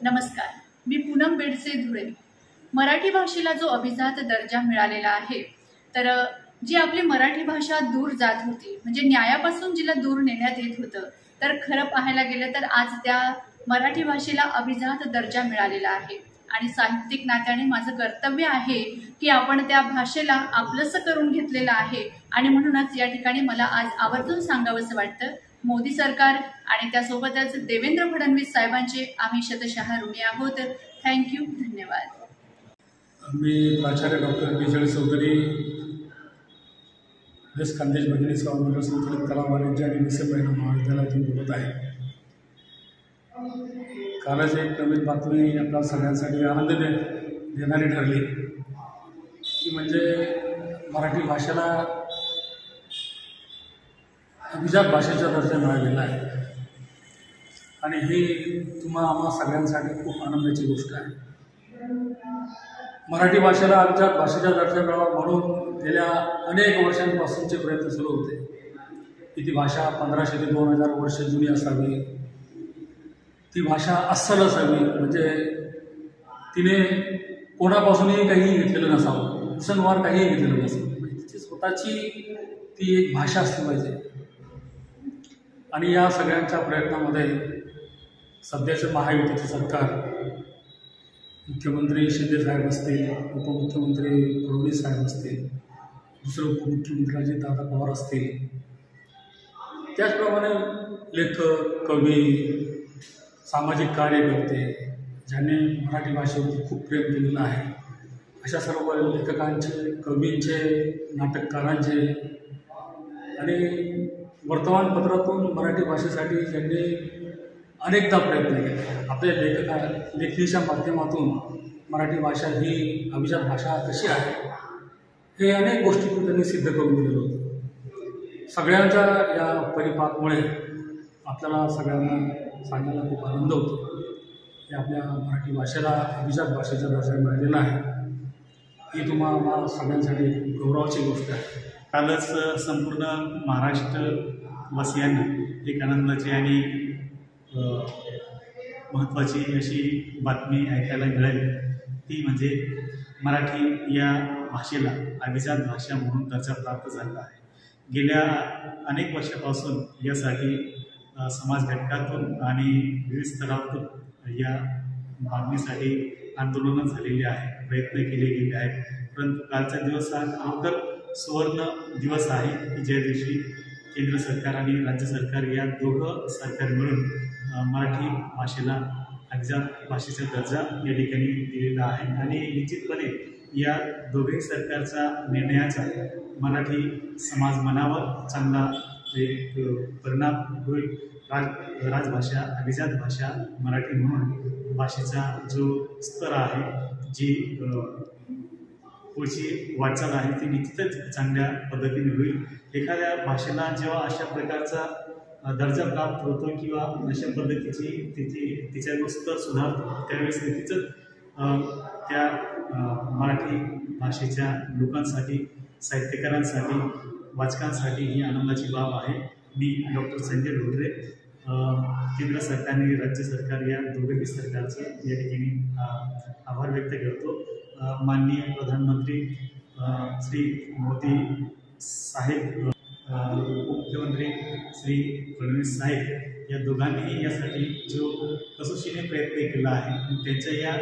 नमस्कार. मी पूनम बेडसे धुळे. मराठी भाषेला जो अभिजात दर्जा मिळालेला आहे तर जी आपली मराठी भाषा दूर जात होती म्हणजे न्यायापासून जिला दूर नेण्यात येत होतं तर खरं पाहायला गेलं तर आज त्या मराठी भाषेला अभिजात दर्जा मिळालेला आहे. आणि साहित्यिक नात्याने माझं कर्तव्य आहे की आपण त्या भाषेला आपलंसं करून घेतलेलं आहे. आणि म्हणूनच या ठिकाणी मला आज आवर्जून सांगावंसं वाटतं मोदी सरकार आणि त्यासोबतच देवेंद्र फडणवीस साहेबांचे आम्ही शतशः ऋणी आहोत. थँक्यू धन्यवाद. मी प्राचार्य डॉक्टर विजय चौधरी वेस्ट खानदेश भगिनी स्वामी संतुलित कला वाणिज्य आणि निसर्ग महाविद्यालयातून बोलत आहे. कालच एक नवीन बातमी आपल्या सगळ्यांसाठी आनंद दे देणारी ठरली की म्हणजे मराठी भाषेला अभिजात भाषेचा दर्जा मिळालेला आहे. आणि हे तुम्हा आम्हा सगळ्यांसाठी खूप आनंदाची गोष्ट आहे. मराठी भाषेला अभिजात भाषेचा दर्जा मिळावा म्हणून गेल्या अनेक वर्षांपासूनचे प्रयत्न सुरू होते. की ती भाषा पंधराशे ते दोन हजार वर्ष जुनी असावी. ती भाषा अस्सल असावी. म्हणजे तिने कोणापासूनही काही घेतलेलं नसावं. सणवार काहीही घेतलेलं नसावं. म्हणजे तिची स्वतःची ती एक भाषा असली पाहिजे. आणि या सगळ्यांच्या प्रयत्नामध्ये सध्याचं महायुतीचे सरकार मुख्यमंत्री शिंदे साहेब असतील उपमुख्यमंत्री फडणवीस साहेब असतील दुसरे उपमुख्यमंत्री दादा पवार असतील त्याचप्रमाणे लेखक कवी सामाजिक कार्यकर्ते ज्यांनी मराठी भाषेवरती खूप प्रेम दिलेलं आहे अशा सर्व लेखकांचे कवींचे नाटककारांचे आणि वर्तमानपत्रातून मराठी भाषेसाठी ज्यांनी अनेकदा प्रयत्न केले. आपल्या लेखका लेखणीच्या माध्यमातून मराठी भाषा ही अभिजात भाषा कशी आहे हे अनेक गोष्टीतून त्यांनी सिद्ध करून दिलेलं होतं. सगळ्यांच्या या परिपाकमुळे आपल्याला सगळ्यांना सांगायला खूप आनंद होतो. की आपल्या मराठी भाषेला अभिजात भाषेचा दर्जा मिळालेला आहे. ही तुम्हाला सगळ्यांसाठी गौरवाची गोष्ट आहे. कालच संपूर्ण महाराष्ट्र वासियांना एक आनंदाची आणि महत्त्वाची अशी बातमी ऐकायला मिळाली. ती म्हणजे मराठी या भाषेला अभिजात भाषा म्हणून दर्जा प्राप्त झाला आहे. गेल्या अनेक वर्षापासून यासाठी समाज घटकातून आणि विविध स्तरातून या मागणीसाठी आंदोलनं झालेली आहे प्रयत्न केले गेले आहेत. परंतु कालचा दिवस हा खरोखर सुवर्ण दिवस आहे की ज्या दिवशी केंद्र सरकार आणि राज्य सरकार या दोघं सरकार मिळून मराठी भाषेला अभिजात भाषेचा दर्जा या ठिकाणी दिलेला आहे. आणि निश्चितपणे या दोघे सरकारचा निर्णयाचा मराठी समाज मनावर चांगला एक परिणाम होईल राज राजभाषा अभिजात भाषा मराठी म्हणून भाषेचा जो स्तर आहे जी पुढची वाटचाल आहे ती निश्चितच चांगल्या पद्धतीने होईल. एखाद्या भाषेला जेव्हा अशा प्रकारचा दर्जा प्राप्त होतो किंवा अशा पद्धतीची तिची तिचा जो स्तर सुधारतो त्यावेळेस निश्चितच त्या मराठी भाषेच्या लोकांसाठी साहित्यकारांसाठी वाचकांसाठी ही आनंदाची बाब आहे. मी डॉक्टर संजय ढोडरे केंद्र सरकार आणि राज्य सरकार या दोघेही सरकारचं या ठिकाणी आभार व्यक्त करतो. माननीय प्रधानमंत्री श्री मोदी साहेब मुख्यमंत्री श्री फडणवीस साहेब या दोघांनीही यासाठी जो कसोशीने प्रयत्न केला आहे त्यांच्या या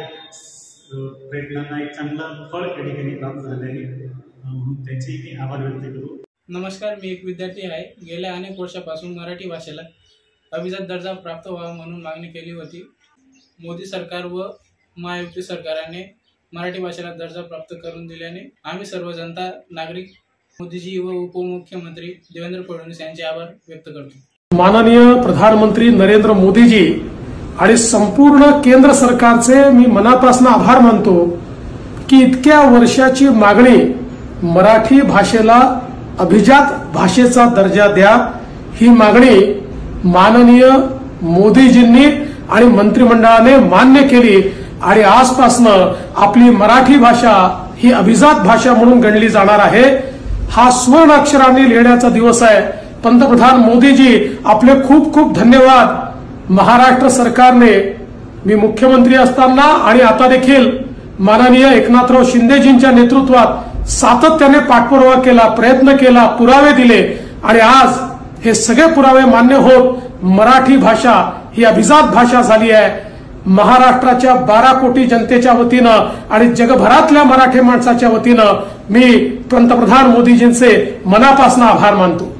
प्रयत्नांना एक चांगला फळ या ठिकाणी प्राप्त झालं आहे म्हणून त्यांचेही मी आभार व्यक्त करू. नमस्कार मी एक विद्यार्थी आहे. गेल्या अनेक वर्षापासून मराठी भाषेला अभिजात दर्जा प्राप्त व्हावा म्हणून मागणी केली होती. मोदी सरकार व महायुती सरकारने मराठी भाषेला दर्जा प्राप्त करून दिल्याने आम्ही सर्व जनता नागरिक मोदीजी व उपमुख्यमंत्री देवेंद्र फडणवीस यांचे आभार व्यक्त करतो. माननीय प्रधानमंत्री नरेंद्र मोदीजी आणि संपूर्ण केंद्र सरकारचे मी मनापासून आभार मानतो की इतक्या वर्षाची मागणी मराठी भाषेला अभिजात भाषेचा दर्जा द्या. ही मागणी माननीय मोदीजींनी आणि मंत्रिमंडळाने मान्य केली आणि आजपासनं आपली मराठी भाषा ही अभिजात भाषा म्हणून गणली जाणार आहे. हा सुवर्ण अक्षरांनी लिहिण्याचा दिवस आहे. पंतप्रधान मोदीजी आपले खूप खूप धन्यवाद. महाराष्ट्र सरकारने मी मुख्यमंत्री असताना आणि आता देखील माननीय एकनाथराव शिंदेजींच्या नेतृत्वात सातत्याने पाठपुरावा केला प्रयत्न केला पुरावे दिले. आणि आज हे सगळे पुरावे मान्य होत मराठी भाषा ही अभिजात भाषा झाली आहे. महाराष्ट्राच्या बारा कोटी जनतेच्या वतीनं आणि जगभरातल्या मराठी माणसाच्या वतीनं मी पंतप्रधान मोदीजींचे मनापासून आभार मानतो.